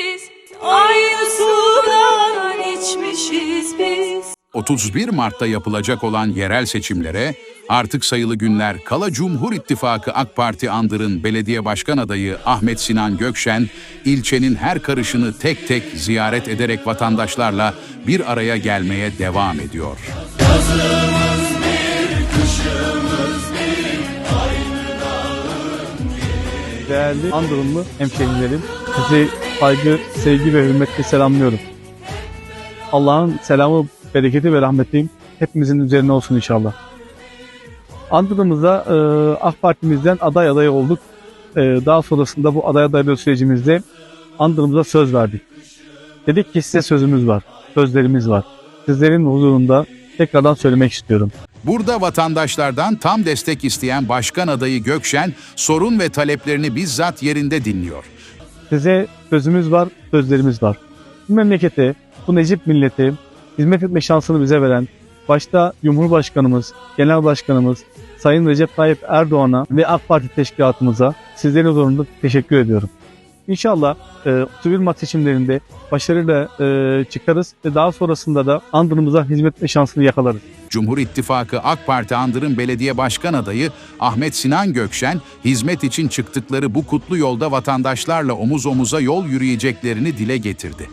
biz Aynı içmişiz biz 31 Mart'ta yapılacak olan yerel seçimlere artık sayılı günler kala Cumhur İttifakı AK Parti Andır'ın belediye başkan adayı Ahmet Sinan Gökşen, ilçenin her karışını tek tek ziyaret ederek vatandaşlarla bir araya gelmeye devam ediyor. Değerli Andırınlı hemşehrilerim, sizi saygı, sevgi ve hürmetle selamlıyorum. Allah'ın selamı, bereketi ve rahmeti hepimizin üzerine olsun inşallah. Andırımızda e, AK Parti'mizden aday adayı olduk. E, daha sonrasında bu aday adaylığı sürecimizde Andırımıza söz verdik. Dedik ki size sözümüz var, sözlerimiz var. Sizlerin huzurunda tekrardan söylemek istiyorum. Burada vatandaşlardan tam destek isteyen başkan adayı Gökşen sorun ve taleplerini bizzat yerinde dinliyor. Size sözümüz var, sözlerimiz var. Bu memlekete, bu Necip milleti hizmet etme şansını bize veren, başta Cumhurbaşkanımız, Genel Başkanımız, Sayın Recep Tayyip Erdoğan'a ve AK Parti teşkilatımıza sizlerin huzurunda teşekkür ediyorum. İnşallah e, 31 Mart seçimlerinde başarıyla e, çıkarız ve daha sonrasında da andırımıza hizmet etme şansını yakalarız. Cumhur İttifakı AK Parti Andır'ın belediye başkan adayı Ahmet Sinan Gökşen, hizmet için çıktıkları bu kutlu yolda vatandaşlarla omuz omuza yol yürüyeceklerini dile getirdi.